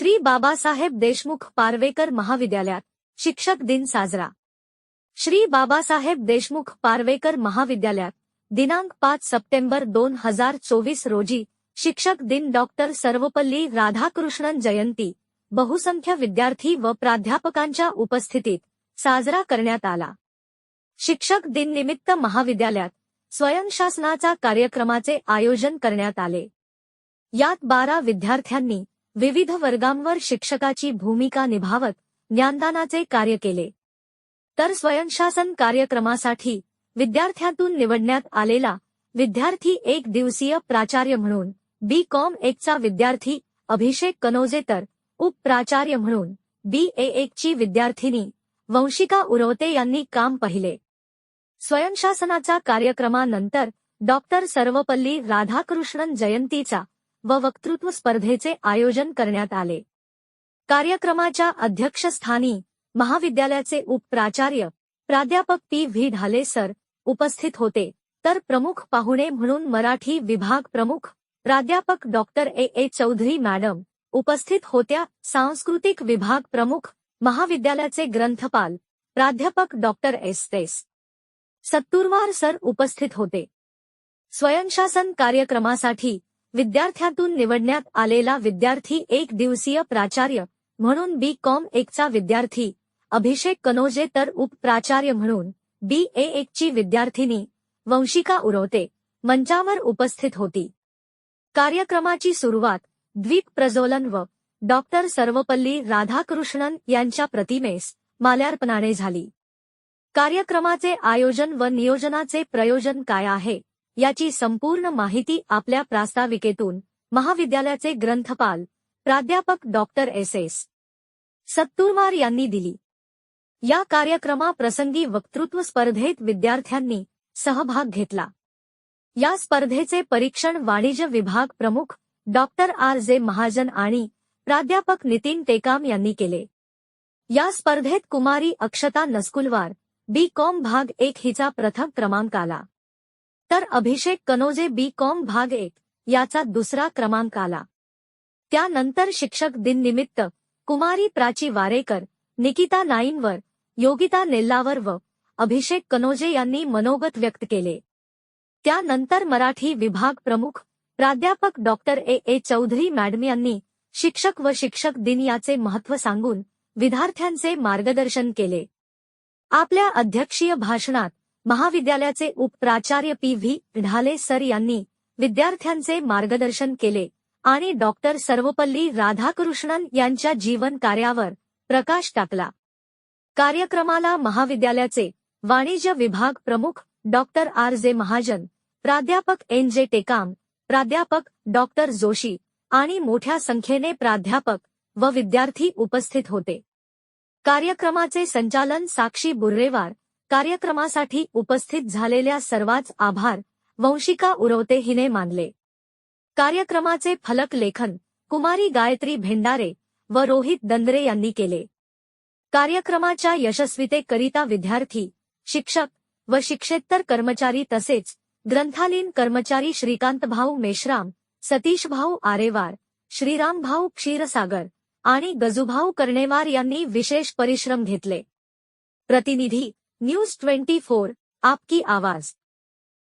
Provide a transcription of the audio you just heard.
श्री बाबासाहेब देशमुख पारवेकर महाविद्यालयात शिक्षक दिन साजरा. श्री बाबासाहेब देशमुख पारवेकर महाविद्यालयात दिनांक पाच सप्टेंबर दोन हजार चोवीस रोजी शिक्षक दिन डॉक्टर सर्वपल्ली राधाकृष्णन जयंती बहुसंख्य विद्यार्थी व प्राध्यापकांच्या उपस्थितीत साजरा करण्यात आला. शिक्षक दिन निमित्त महाविद्यालयात स्वयंशासनाचा कार्यक्रमाचे आयोजन करण्यात आले. यात बारा विद्यार्थ्यांनी विविध वर्गांवर शिक्षकाची भूमिका निभावत ज्ञानदानाचे कार्य केले. तर स्वयंशासन कार्यक्रमासाठी विद्यार्थ्यातून निवडण्यात आलेला विद्यार्थी एक दिवसीय प्राचार्य म्हणून बी कॉम एकचा विद्यार्थी अभिषेक कनोजे तर उपप्राचार्य म्हणून बी ए एकची विद्यार्थिनी वंशिका उरवते यांनी काम पाहिले. स्वयंशासनाच्या कार्यक्रमानंतर डॉक्टर सर्वपल्ली राधाकृष्णन जयंतीचा व वक्तृत्व स्पर्धेचे आयोजन करण्यात आले. कार्यक्रमाच्या अध्यक्षस्थानी महाविद्यालयाचे उपप्राचार्य प्राध्यापक पी. व्ही. ढाले सर उपस्थित होते. तर प्रमुख पाहुणे म्हणून मराठी विभाग प्रमुख प्राध्यापक doctor A. A. Chaudhari madam उपस्थित होत्या. सांस्कृतिक विभाग प्रमुख महाविद्यालयाचे ग्रंथपाल प्राध्यापक डॉक्टर एस. तेस सत्तुरवार सर उपस्थित होते. स्वयंशासन कार्यक्रमासाठी विद्यार्थ्यातून निवडण्यात आलेला विद्यार्थी एक दिवसीय प्राचार्य म्हणून बी कॉम एकचा विद्यार्थी. अभिषेक कनोजे तर उपप्राचार्य म्हणून बी ए एकची विद्यार्थिनी. वंशिका उरवते मंचावर उपस्थित होती. कार्यक्रमाची सुरुवात द्वीप प्रज्वलन व डॉक्टर सर्वपल्ली राधाकृष्णन यांच्या प्रतिमेस माल्यार्पणाने झाली. कार्यक्रमाचे आयोजन व नियोजनाचे प्रयोजन काय आहे? याची संपूर्ण माहिती आपल्या प्रास्ताविकेतून महाविद्यालयाचे ग्रंथपाल प्राध्यापक डॉक्टर एस. एस. सत्तुरवार यांनी दिली. या कार्यक्रमाप्रसंगी वक्तृत्व स्पर्धेत विद्यार्थ्यांनी सहभाग घेतला. या स्पर्धेचे परीक्षण वाणिज्य विभाग प्रमुख डॉक्टर आर. जे. महाजन आणि प्राध्यापक नितीन टेकाम यांनी केले. या स्पर्धेत कुमारी अक्षता नस्कुलवार बी. कॉम. भाग एक हिचा प्रथम क्रमांक आला. तर अभिषेक कनोजे बी. कॉम भाग एक याचा दुसरा क्रमांक आला. त्यानंतर शिक्षक दिन निमित्त कुमारी प्राची वारेकर निकिता नाईनवर योगिता नेल्लावर व अभिषेक कनोजे यांनी मनोगत व्यक्त केले. त्यानंतर मराठी विभाग प्रमुख प्राध्यापक doctor A. A. Chaudhari madam यांनी शिक्षक व शिक्षक दिन याचे महत्त्व सांगून विद्यार्थ्यांचे मार्गदर्शन केले. आपल्या अध्यक्षीय भाषणात महाविद्यालयाचे उपप्राचार्य पी व्ही ढाले सर यांनी विद्यार्थ्यांचे मार्गदर्शन केले आणि डॉक्टर सर्वपल्ली राधाकृष्णन यांच्या जीवन कार्यावर प्रकाश टाकला. कार्यक्रमाला महाविद्यालयाचे वाणिज्य विभाग प्रमुख डॉक्टर आर जे महाजन प्राध्यापक एन जे टेकाम प्राध्यापक डॉक्टर जोशी आणि मोठ्या संख्येने प्राध्यापक व विद्यार्थी उपस्थित होते. कार्यक्रमाचे संचालन साक्षी बुर्रेवार कार्यक्रमासाठी उपस्थित झालेल्या सर्वांच आभार. वंशिका उरवते हिने मानले. कार्यक्रमाचे फलक लेखन कुमारी गायत्री भेंडारे व रोहित दंद्रे यांनी केले. कार्यक्रमाच्या यशस्वीतेकरिता विद्यार्थी शिक्षक व शिक्षेत्तर कर्मचारी तसेच ग्रंथालीन कर्मचारी श्रीकांतभाऊ मेश्राम सतीशभाऊ आरेवार श्रीरामभाऊ क्षीरसागर आणि गजूभाऊ कर्णेवार यांनी विशेष परिश्रम घेतले. प्रतिनिधी न्यूज ट्वेंटी फोर आपकी आवाज।